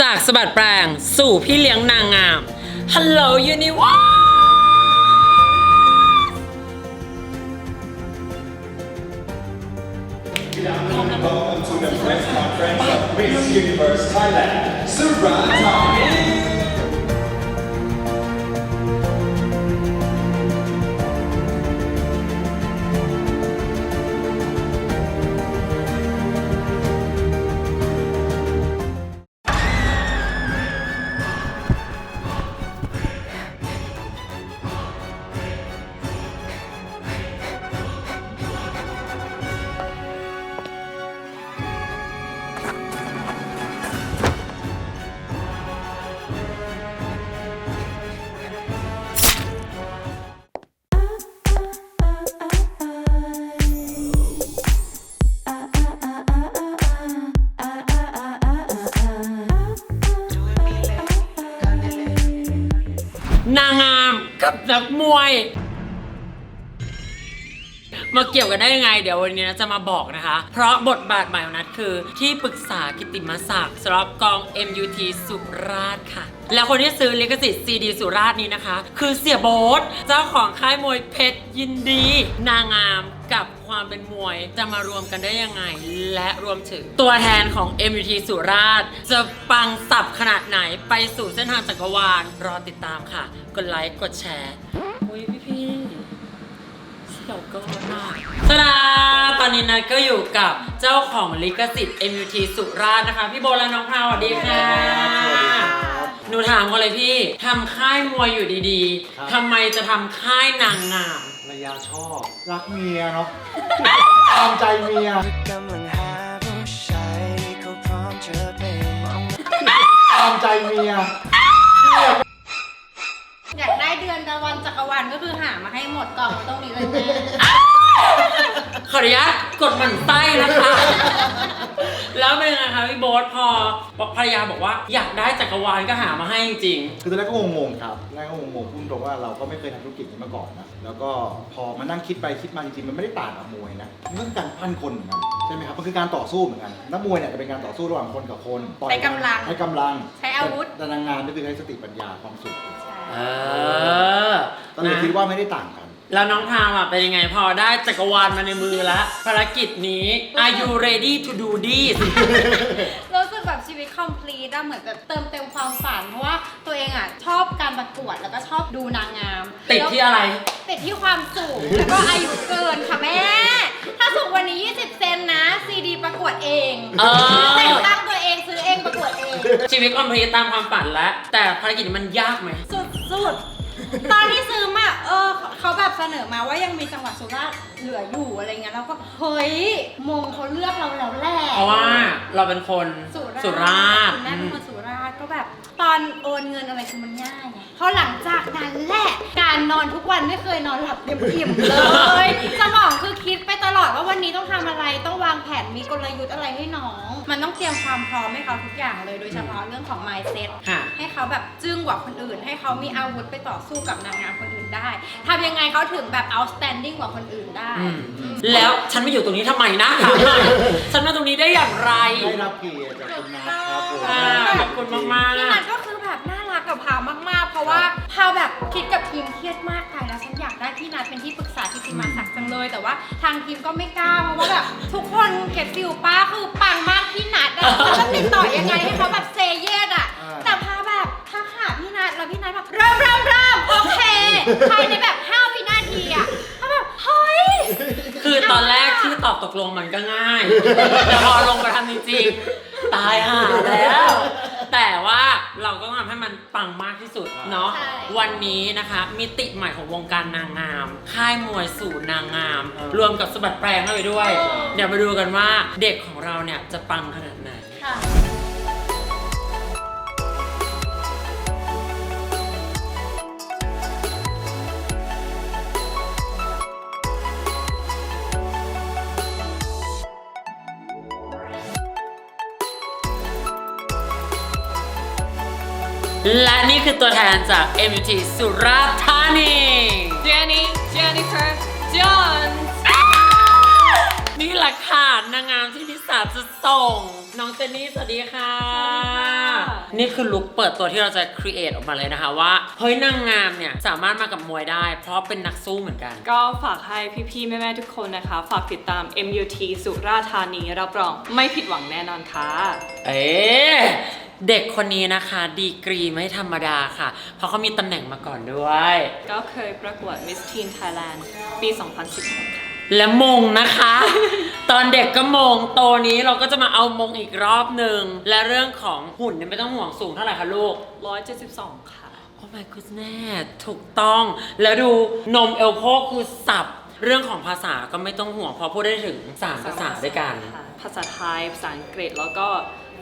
จากสะบัดแปลงสู่พี่เลี้ยงนางงามฮัลโหลยูนิว Welcome to the press conference of Miss Universe Thailand, Surat Thani นักมวย มาเกี่ยวกันได้ยังไง เดี๋ยววันนี้นะจะมาบอกนะคะ เพราะบทบาทใหม่ของนัทคือ ที่ปรึกษากิตติมศักดิ์สำหรับกอง MUT สุราษฎร์ค่ะ แล้วคนที่ซื้อลิขสิทธิ์ CD สุราษฎร์นี้นะคะ คือเสียโบ๊ทเจ้าของค่ายมวยเพชรยินดี นางงามกับความเป็นมวยจะมารวมกันได้ยังไง และรวมถึงตัวแทนของ MUT สุราษฎร์จะปังสับขนาดไหนไปสู่เส้นทางจักรวาลรอติดตามค่ะ กดไลค์กดแชร์อุ้ยพี่พี่ๆเสียวก็มากตาดาตอนนี้นัทก็อยู่กับเจ้าของลิขสิทธิ์ MUT สุราษฎร์นะคะ พี่โบและน้องพราวสวัสดีค่ะ หนูถามก่อนเลยพี่ทำค่ายมวยอยู่ดีครับ ๆทำไมจะทำค่ายนางงาม ภรรยาชอบ รักเมียเนาะ ตามใจเมีย กำลังหาผู้ชายเขาพร้อมจะเป็นตามใจเมีย อยากได้เดือนตะวันจักรวาลก็คือหามาให้หมดกล่องตรงนี้เลยแม่ ขออนุญาตกดหมั่นไส้นะคะ แล้วเป็นไงคะพี่โบ๊ทพอภรรยาบอกว่าอยากได้จักรวาลก็หามาให้จริง คือตอนแรกก็งงๆครับแรกก็งงๆพูดตรงว่าเราก็ไม่เคยทำธุรกิจนี้มาก่อนนะ แล้วก็พอมานั่งคิดไปคิดมาจริงๆ มันไม่ได้ต่างกับมวยนะ มันก็คือการปั้นคนเหมือนกันใช่ไหมครับ มันคือการต่อสู้เหมือนกัน นักมวยเนี่ยจะเป็นการต่อสู้ระหว่างคนกับคนต่อยใช้กำลังใช้กำลังใช้อาวุธ แต่นางงามนี่คือใช้สติปัญญาความสุข เออ ก็เลยคิดว่าไม่ได้ต่างกัน แล้วน้องพามอะเป็นยังไงพอได้จักรวาลมาในมือแล้วภารกิจนี้ Are you ready to do this รู้สึกแบบชีวิตคอมพลีทอะเหมือนแบบเติมเต็มความฝัน เพราะว่าตัวเองอะชอบการประกวดแล้วก็ชอบดูนางงามติดที่อะไร ติดที่ความสูง แล้วก็อายุเกินค่ะแม่ ถ้าสูงกวันนี้ 20 เซนนะซีดีประกวดเองเออ แต่งตั้งตัวเองซื้อเองประกวดเอง ชีวิตคอมพลีทตามความฝันแล้วแต่ภารกิจนี้มันยากไหม สุดสุดๆ ตอนที่ซื้อมาเออเขาแบบเสนอมาว่ายังมีจังหวัดสุราษฎร์เหลืออยู่อะไรเงี้ยแล้วก็เฮ้ยมงเขาเลือกเราแล้วแหละ เพราะว่าเราเป็นคนสุราษฎร์สุราษฎร์คุณแม่เป็นคนสุราษฎร์ก็แบบตอนโอนเงินอะไรคือมันง่ายไง พอหลังจากนั้นแหละ การนอนทุกวันไม่เคยนอนหลับเต็มอิ่มเลยสมองคือคิดไปตลอดว่าวันนี้ต้องทำอะไรต้องวางแผนมีกลยุทธ์อะไรให้น้อง มันต้องเตรียมความพร้อมให้เขาทุกอย่างเลย โดยเฉพาะเรื่องของ mindset ค่ะ ให้เขาแบบจึ้งกว่าคนอื่น ให้เขามีอาวุธไปต่อสู้กับนางงามคนอื่นได้ทำยังไงเขาถึงแบบ outstanding กว่าคนอื่นได้ อืมแล้วฉันมาอยู่ตรงนี้ทำไมนะถามหน่อยฉันมาตรงนี้ได้อย่างไรได้รับเกียรติจากคุณนะครับผม อ่าขอบคุณมากๆพี่นัทก็คือแบบน่ารั กกับพาวมากๆ เพราะว่าพาวแบบคิดกับทีมเครียดมากไปแล้วฉันอยากได้พี่นัทเป็นที่ปรึกษาที่ติมาศักดิ์จังเลย แต่ว่าทางทีมก็ไม่กล้าเพราะว่าแบบทุกคนเก็บฟิลป้าคือปังมากพี่นัทอะแล้วจะติดต่อยังไงให้เขาแบบเซเยสอะแต่พาแบบถ้าหาพี่นัทแล้วพี่นัทแบบเริ่มเริ่มเริ่มโอเคภายในแบบ5วินาทีอะพาแบบเฮ้ย คือตอนแรกที่ตอบตกลงมันก็ง่าย แต่พอลงมาทำจริงๆตายห่าแล้ว แต่ว่าเราก็ต้องทำให้มันปังมากที่สุดเนาะ ใช่ วันนี้นะคะ มิติใหม่ของวงการนางงาม ค่ายมวยสู่นางงามรวมกับสะบัดแปลงเข้าไปด้วยเดี๋ยวมาดูกันว่าเด็กของเราเนี่ยจะปังขนาดไหน ค่ะ และนี่คือตัวแทนจาก MUT สุราษฎร์ธานี Jenny Jennifer Jones นี่แหละค่ะนางงามที่นิสาจะส่ง น้องเจนนี่สวัสดีค่ะ นี่คือลุคเปิดตัวที่เราจะครีเอทออกมาเลยนะคะว่า เฮ้ยนางงามเนี่ยสามารถมากับมวยได้ เพราะเป็นนักสู้เหมือนกัน ก็ฝากให้พี่ๆ แม่ ๆ ทุกคนนะคะ ฝากติดตาม MUT สุราษฎร์ธานีรับรองไม่ผิดหวังแน่นอนค่ะ เอ๊ะ เด็กคนนี้นะคะ ดีกรีไม่ธรรมดาค่ะ เพราะเขามีตำแหน่งมาก่อนด้วย ก็เคยประกวด Miss Teen Thailand ปี 2016 ค่ะ และมงนะคะ ตอนเด็กก็มงโตนี้เราก็จะมาเอามงอีกรอบหนึ่ง และเรื่องของหุ่นเนี่ยไม่ต้องห่วงสูงเท่าไหร่คะลูก 172 ค่ะ โอ้ my goodness ถูกต้อง แล้วดูนมเอลโพกคือสับ เรื่องของภาษาก็ไม่ต้องห่วงเพราะพูดได้ถึง3ภาษาด้วยกันค่ะภาษาไทย ภาษาอังกฤษแล้วก็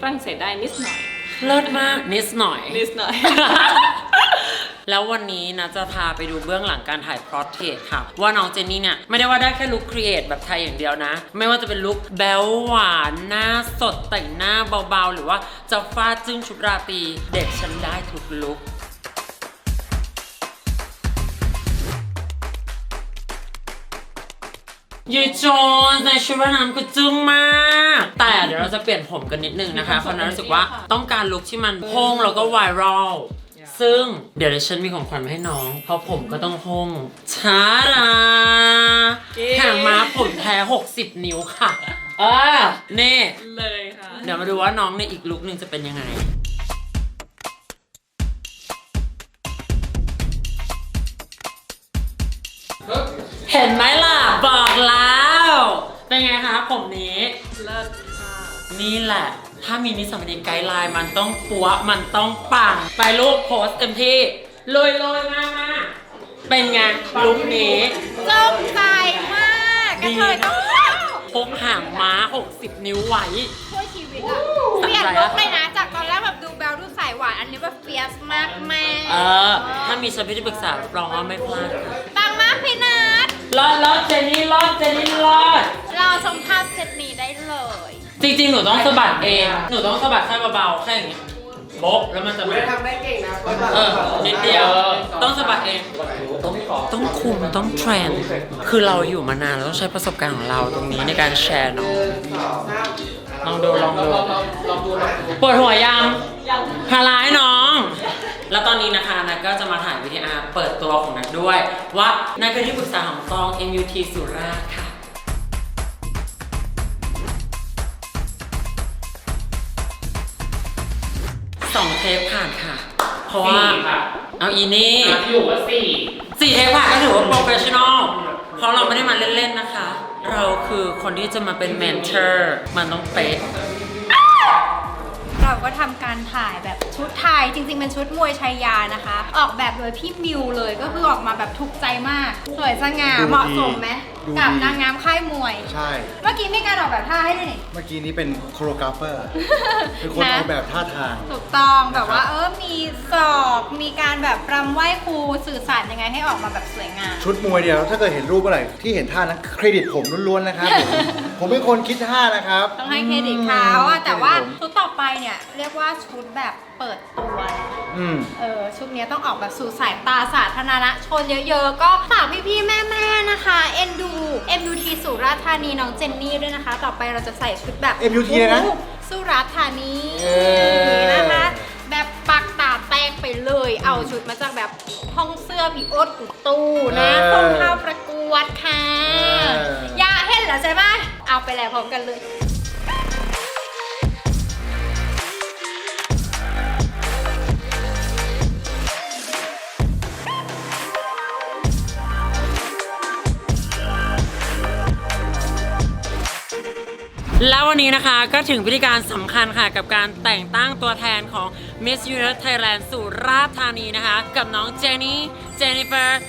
ฝรั่งเศสได้นิดหน่อย เลิศมากนิดหน่อย นิดหน่อย แล้ววันนี้นะจะพาไปดูเบื้องหลังการถ่ายพรอเทรตค่ะ ว่าน้องเจนนี่เนี่ย ไม่ได้ว่าได้แค่ลุคครีเอทแบบไทยอย่างเดียวนะ ไม่ว่าจะเป็นลุคแบลหวานหน้าสดแต่งหน้าเบาๆ หรือว่าจะฟาดจึ้งชุดราตรีเด็กฉันได้ทุกลุค ยูโจนในชุดว่ายน้ำคือจึ้งมาก แต่เดี๋ยวเราจะเปลี่ยนผมกันนิดนึงนะคะเพราะนั้นรู้สึกว่าต้องการลุคที่มันโพงแล้วก็ไวรัลซึ่งเดี๋ยวดิฉันมีของขวัญมาให้น้อง เพราะผมก็ต้องโพงช้าดาเย้หางม้าผมแท้ 60 นิ้วค่ะ เออนี่เลยค่ะ เดี๋ยวมาดูว่าน้องในอีกลุคนึงจะเป็นยังไงเห็นไหมล่ะบอกแล้ว เป็นไงคะผมนี้ เลิศค่ะนี่แหละ ถ้ามีนิสสัมมณีไกด์ไลน์มันต้องปัวมันต้องปัง ไปลูกโพสต์เต็มที่ลุยลุยมามาเป็นไงลุคนี้จงใจมากกระเทยต้องเข้าพกหางม้า 60 นิ้วไว้ ช่วยชีวิตอะเปลี่ยนลุคเลยนะ จากตอนแรกแบบดูแบลดูใสหวาน อันนี้แบบเฟียสมากแม่เออ ถ้ามีฉันพี่ที่ปรึกษารับรองว่าไม่พลาดค่ะปังมากพี่นัทรอดรอดเจนนี่รอดเจนนี่รอด รอชมภาพเซตนี้ได้เลย จริงๆ หนูต้องสะบัดเอง หนูต้องสะบัดแค่เบาๆ แค่อย่างเงี้ยโบ๊ะแล้วมันจะไม่ทำได้เก่งนะเออนิดเดียว ต้องสะบัดเอง ต้องคุมต้องเทรน คือเราอยู่มานานเราต้องใช้ประสบการณ์ของเราตรงนี้ในการแชร์เนาะลองดูลองดูปวดหัวยังพาร้ายน้อง แล้วตอนนี้นะคะนัทก็จะมาถ่ายวิดีอาร์เปิดตัวของนัทด้วย ว่านัทเป็นที่ปรึกษาของกอง MUT สุราษฎร์ค่ะ สองเทปผ่านค่ะ เพราะว่าเอาอีนี่ที่บอกว่าสี่สี่เทปผ่านก็ถือว่าโปรเฟชชั่นอลเพราะเราไม่ได้มาเล่นๆนะคะ เราคือคนที่จะมาเป็นเมนเทอร์ มันต้องเป๊ะเรา ก็ทำการถ่ายแบบชุดไทย จริงๆเป็นชุดมวยชายานะคะ ออกแบบโดยพี่มิวเลยก็คือออกมาแบบถูกใจมาก สวยสง่าดูดีเหมาะสมไหมดูกับดีนางงามค่ายมวย ใช่ เมื่อกี้มีการออกแบบท่าให้ด้วยนี่ เมื่อกี้นี้เป็นโคโรกราฟเฟอร์เป็นคนออกแบบท่าทาง ถูกต้องแบบว่า เออมีสอบมีการแบบรำไหว้ครูสื่อสารยังไงให้ออกมาแบบสวยงาม ชุดมวยเดียว ถ้าเกิดเห็นรูปเมื่อไหร่ที่เห็นท่านั้นเครดิตผมล้วนๆนะครับผม ผมเป็นคนคิดท่านะครับ ต้องให้เครดิตเขาอะแต่ว่าเครดิตผมชุดต่อไปเนี่ย เรียกว่าชุดแบบเปิดตัวนะ อืม เออชุดเนี้ยต้องออกแบบสู่สายตาสาธารณชนเยอะๆ ก็ฝากพี่ๆ แม่ๆ นะคะ เอ็นดู MUT สุราษฎร์ธานีน้องเจนนี่ด้วยนะคะ ต่อไปเราจะใส่ชุดแบบ MUT เลยนะสุราษฎร์ธานีเออ นะคะ แบบปักตาแตกไปเลย เอาชุดมาจากแบบห้องเสื้อผีโอ๊ตกุตู้นะส่งเข้าประกวดค่ะ อย่าเห็นเหรอใช่ไหม เอาไปแล้วพร้อมกันเลย แล้ววันนี้นะคะก็ถึงพิธีการสำคัญค่ะกับการแต่งตั้งตัวแทนของ Miss Universe Thailand สุราษฎร์ธานีนะคะ กับน้องเจนี่เจนนิเฟอร์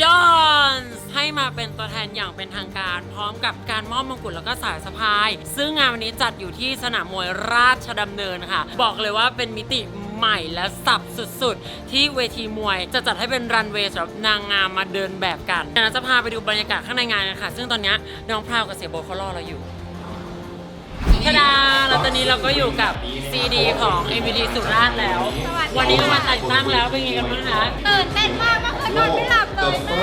จอห์นส์ ให้มาเป็นตัวแทนอย่างเป็นทางการ พร้อมกับการมอบมงกุฎแล้วก็สายสะพาย ซึ่งงานวันนี้จัดอยู่ที่สนามมวยราชดำเนินค่ะ บอกเลยว่าเป็นมิติใหม่และสับสุดๆ ที่เวทีมวยจะจัดให้เป็นรันเวย์สำหรับนางงามมาเดินแบบกันเดี๋ยวเราจะพาไปดูบรรยากาศข้างในงานกันค่ะ ซึ่งตอนนี้น้องพราวกับเสียโบเขารอเราอยู่ทดาแล้วตอนนี้เราก็อยู่กับซีดีของ MVT สุราษฎร์แล้ววัสดีวันนี้เรามาแต่งตั้งแล้วเป็นไงกันบ้างคะ ตื่นเต้นมากเมื่อคืนนอนไม่หลับ เลยแม่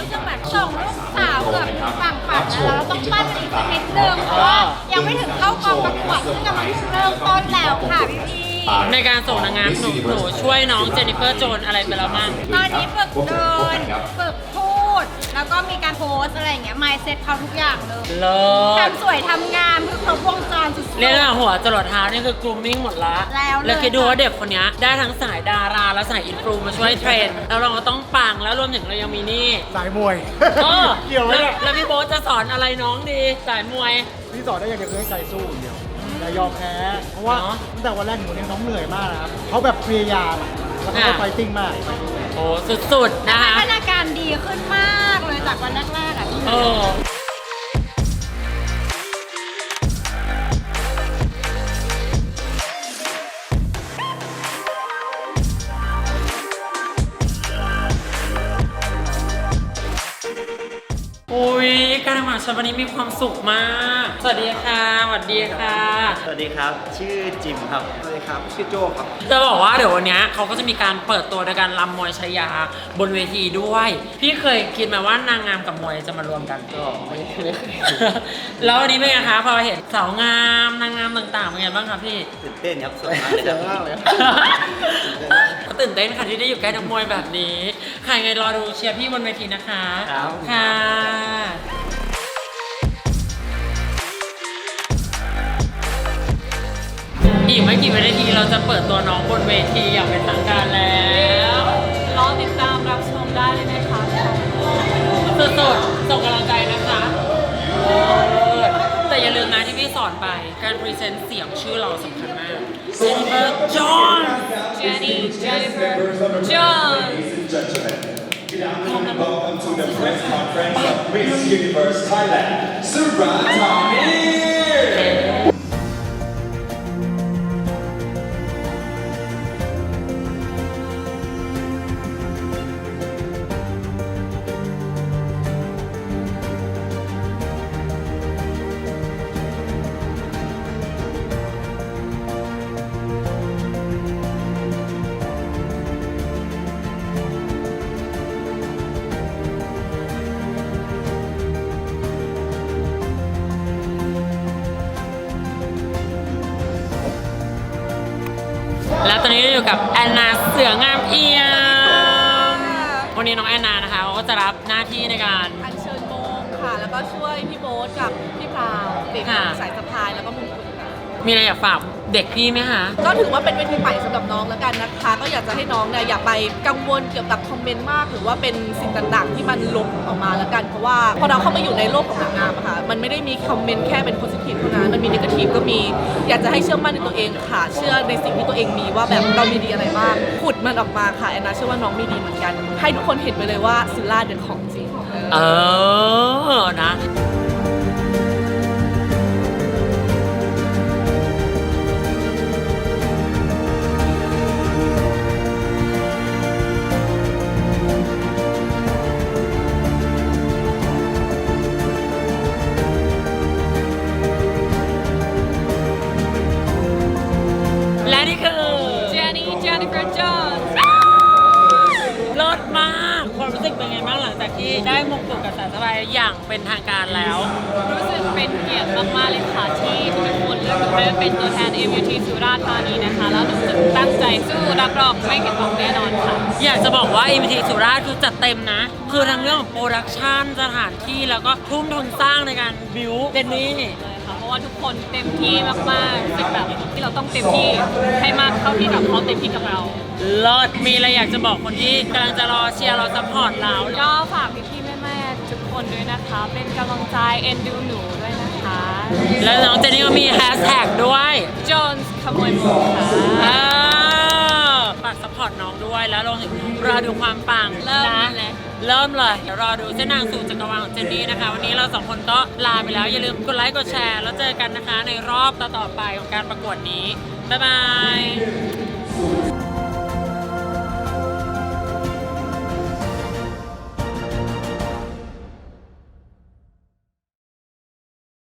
รู้สึกแบบส่งลูกสาวเกือบถึงฝั่งฝันนะแล้วเราต้องปั้นมันอีกสักนิดนึงเพราะว่ายังไม่ถึงเข้ากองประกวดซึ่งกำลังเริ่มต้นแล้วค่ะพี่พีในการส่งนางงามหนูหนูช่วยน้องเจนนิเฟอร์โจนอะไรไปแล้วบ้างตอนนี้ฝึกเดินฝึกพูดแล้ว ก็มีการโพสอะไรอย่างเงี้ย mindset เขาทุกอย่างเลยเลิศทำสวยทำงามคือครบวงจรสุดๆ เรียกว่าหัวจรดเท้านี่คือ grooming หมดละแล้วเลยแล้วคิดดูว่าเด็กคนเนี้ยได้ทั้งสายดาราและสายอินฟลูมาช่วยเทรนแล้วเราก็ต้องปังแล้วรวมถึงเรายังมีนี่สายมวยเออเกี่ยวไหมแล้วเนี่ยแล้วพี่โบ๊ทจะสอนอะไรน้องดีสายมวย พี่สอนได้อย่างเดียวคือให้ใจสู้อย่างเดียวอย่ายอมแพ้ เพราะว่าเนอะตั้งแต่วันแรกถึงวันนี้น้องเหนื่อยมากนะครับเขาแบบพยายามอะแล้วเขาก็ค่ะ ไฟติ้งมาก โอ้สุดๆนะคะ พัฒนาการดีขึ้นมากเลย จากวันแรกๆอะ เออ ฉันวันนี้มีความสุขมาก สวัสดีค่ะสวัสดีค่ะ สวัสดีครับ ชื่อจิมครับ สวัสดีครับ ชื่อโจครับ จะบอกว่าเดี๋ยววันเนี้ยเขาก็จะมีการเปิดตัวในการรำมวยชายาบนเวทีด้วย พี่เคยคิดไหมว่านางงามกับมวยจะมารวมกันก็ไม่ไม่เคยแล้ววันนี้เป็นไงคะพอเห็นสาวงามนางงามต่างๆเป็นไงบ้างคะพี่ตื่นเต้นครับสวยมากเลยเยครัอะบมากเลยก็ตื่นเต้นค่ะที่ได้อยู่ใกล้นักมวยแบบนี้ ใครไงรอดูเชียร์พี่บนเวทีนะคะครับค่ะ อีกไม่กี่วินาทีเราจะเปิดตัวน้องบนเวทีอย่างเป็นทางการแล้วรอติดตามรับชมได้เลยนะคะสุดๆส่งกำลังใจนะคะเออแต่อย่าลืมนะที่พี่สอนไปการพรีเซนต์เสียงชื่อเราสำคัญมาก Jennifer John Jenny Jennifer John Welcome to the press conference of Miss Universe Thailand, Suratani! นนี้เราอยู่กับแอนนาเสืองามเอี่ยมวันนี้น้องแอนนานะคะเขาก็จะรับหน้าที่ในการ อัญเชิญโมงค่ะ แล้วก็ช่วยพี่โบ๊ทกับพี่พราวติดค่ะ สายสะพายแล้วก็มงกุฎค่ะมีอะไรอยากฝาก เด็กพี่ไหมคะ ก็ถือว่าเป็นเวทีใหม่สำหรับน้องแล้วกันนะคะ ก็อยากจะให้น้องเนี่ยอย่าไปกังวลเกี่ยวกับคอมเมนต์มาก หรือว่าเป็นสิ่งต่างๆ ที่มันลงออกมาแล้วกัน เพราะว่าพอเราเข้ามาอยู่ในโลกของนางงามอะค่ะ มันไม่ได้มีคอมเมนต์แค่เป็นโพสิทีฟเท่านั้น มันมีน a t ทีฟก็มี อยากจะให้เชื่อมั่นในตัวเองค่ะ เชื่อในสิ่งที่ตัวเองมีว่าแบบเรามีดีอะไรบ้างขุดมันออกมาค่ะแอนนาเชื่อว่าน้องมีดีเหมือนกัน ให้ทุกคนเห็นไปเลยว่าซิลล่าเด็ดของจริง เออเออนะและ ใจสู้รับรองไม่ผิดหวังแน่นอนค่ะ อยากจะบอกว่า MT สุราษฎร์คือจัดเต็มนะ คือทั้งเรื่องของโปรดักชันสถานที่แล้วก็ทุ่มทุนสร้างในการบิวเจนนี่เลยค่ะเพราะว่าทุกคนเต็มที่มากๆรู้สึกแบบที่เราต้องเต็มที่ให้มากเท่าที่แบบเขาเต็มที่กับเราเลิศมีอะไรอยากจะบอกคนที่กำลังจะรอเชียร์รอซัพพอร์ตเราก็ฝากพี่ๆแม่ๆทุกคนด้วยนะคะ เป็นกำลังใจเอ็นดูหนูด้วยนะคะ แล้วน้องเจนนี่ก็มีแฮชแท็กด้วย เริ่มเลยเดี๋ยวรอดูเส้นทางสู่จักรวาลของเจนนี่นะคะ วันนี้เราสองคนก็ลาไปแล้ว อย่าลืมกดไลค์กดแชร์ แล้วเจอกันนะคะในรอบต่อๆไปของการประกวดนี้บ๊ายบาย